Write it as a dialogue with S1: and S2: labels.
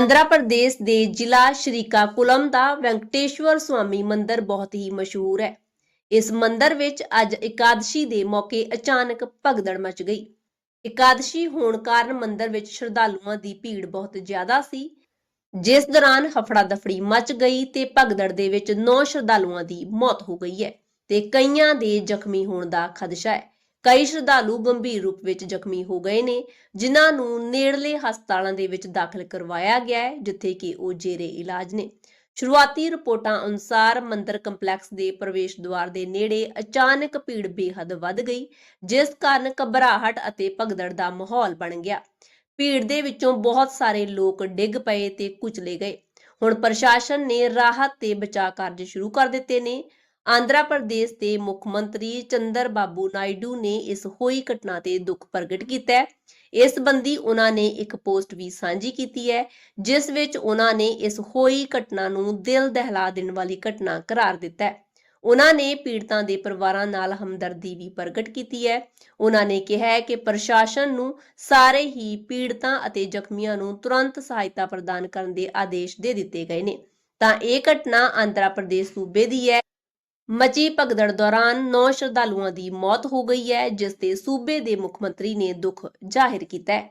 S1: ਆਂਧਰਾ ਪ੍ਰਦੇਸ਼ ਦੇ ਜ਼ਿਲ੍ਹਾ ਸ਼੍ਰੀਕਾਕੁਲਮ ਦਾ ਵੈਂਕਟੇਸ਼ਵਰ ਸਵਾਮੀ ਮੰਦਿਰ ਬਹੁਤ ਹੀ ਮਸ਼ਹੂਰ ਹੈ। ਇਸ ਮੰਦਿਰ ਵਿੱਚ ਅੱਜ ਇਕਾਦਸ਼ੀ ਦੇ ਮੌਕੇ ਅਚਾਨਕ ਭਗਦੜ ਮਚ ਗਈ। ਇਕਾਦਸ਼ੀ ਹੋਣ ਕਾਰਨ ਮੰਦਿਰ ਵਿੱਚ ਸ਼ਰਧਾਲੂਆਂ ਦੀ ਭੀੜ ਬਹੁਤ ਜ਼ਿਆਦਾ ਸੀ। ਜਿਸ ਦੌਰਾਨ ਹਫੜਾ ਦਫੜੀ ਮਚ ਗਈ ਤੇ ਭਗਦੜ ਦੇ ਵਿੱਚ 9 ਸ਼ਰਧਾਲੂਆਂ ਦੀ ਮੌਤ ਹੋ ਗਈ ਹੈ ਤੇ ਕਈਆਂ ਦੇ ਜ਼ਖਮੀ ਹੋਣ ਦਾ ਖਦਸ਼ਾ ਹੈ। ਕਈ ਸ਼ਰਧਾਲੂ ਗੰਭੀਰ ਰੂਪ ਵਿੱਚ ਜ਼ਖਮੀ ਹੋ ਗਏ ਨੇ, ਜਿਨ੍ਹਾਂ ਨੂੰ ਨੇੜਲੇ ਹਸਪਤਾਲਾਂ ਦੇ ਵਿੱਚ ਦਾਖਲ ਕਰਵਾਇਆ ਗਿਆ ਹੈ, ਜਿੱਥੇ ਕਿ ਉਹ ਜੇਰੇ ਇਲਾਜ ਨੇ। ਸ਼ੁਰੂਆਤੀ ਰਿਪੋਰਟਾਂ ਅਨੁਸਾਰ ਮੰਦਰ ਕੰਪਲੈਕਸ ਦੇ ਪ੍ਰਵੇਸ਼ ਦੁਆਰ ਦੇ ਨੇੜੇ ਅਚਾਨਕ ਭੀੜ ਬੇਹੱਦ ਵੱਧ ਗਈ, ਜਿਸ ਕਾਰਨ ਘਬਰਾਹਟ ਅਤੇ ਭਗਦੜ ਦਾ ਮਾਹੌਲ ਬਣ ਗਿਆ। ਭੀੜ ਦੇ ਵਿੱਚੋਂ ਬਹੁਤ ਸਾਰੇ ਲੋਕ ਡਿੱਗ ਪਏ ਤੇ ਕੁਚਲੇ ਗਏ। ਹੁਣ ਪ੍ਰਸ਼ਾਸਨ ਨੇ ਰਾਹਤ ਤੇ ਬਚਾਅ ਕਾਰਜ ਸ਼ੁਰੂ ਕਰ ਦਿੱਤੇ ਨੇ। ਆਂਧਰਾ ਪ੍ਰਦੇਸ਼ ਦੇ ਮੁੱਖ ਮੰਤਰੀ ਚੰਦਰ ਬਾਬੂ ਨਾਇਡੂ ਨੇ ਇਸ ਹੋਈ ਘਟਨਾ ਤੇ ਦੁੱਖ ਪ੍ਰਗਟ ਕੀਤਾ ਹੈ। ਇਸ ਸੰਬੰਧੀ ਉਹਨਾਂ ਨੇ ਇੱਕ ਪੋਸਟ ਵੀ ਸਾਂਝੀ ਕੀਤੀ ਹੈ, ਜਿਸ ਵਿੱਚ ਉਹਨਾਂ ਨੇ ਇਸ ਹੋਈ ਘਟਨਾ ਨੂੰ ਦਿਲ ਦਹਿਲਾ ਦੇਣ ਵਾਲੀ ਘਟਨਾ ਕਰਾਰ ਦਿੱਤਾ ਹੈ। ਉਹਨਾਂ ਨੇ ਪੀੜਤਾਂ ਦੇ ਪਰਿਵਾਰਾਂ ਨਾਲ ਹਮਦਰਦੀ ਵੀ ਪ੍ਰਗਟ ਕੀਤੀ ਹੈ। ਉਹਨਾਂ ਨੇ ਕਿਹਾ ਹੈ ਕਿ ਪ੍ਰਸ਼ਾਸਨ ਨੂੰ ਸਾਰੇ ਹੀ ਪੀੜਤਾਂ ਅਤੇ ਜ਼ਖਮੀਆਂ ਨੂੰ ਤੁਰੰਤ ਸਹਾਇਤਾ ਪ੍ਰਦਾਨ ਕਰਨ ਦੇ ਆਦੇਸ਼ ਦੇ ਦਿੱਤੇ ਗਏ ਨੇ। ਤਾਂ ਇਹ ਘਟਨਾ ਆਂਧਰਾ ਪ੍ਰਦੇਸ਼ ਸੂਬੇ ਦੀ ਹੈ। ਮਚੀ ਭਗਦੜ ਦੌਰਾਨ 9 ਸ਼ਰਧਾਲੂਆਂ ਦੀ ਮੌਤ ਹੋ ਗਈ ਹੈ, ਜਿਸ ਤੇ ਸੂਬੇ ਦੇ ਮੁੱਖ ਮੰਤਰੀ ਨੇ ਦੁੱਖ ਜ਼ਾਹਿਰ ਕੀਤਾ ਹੈ।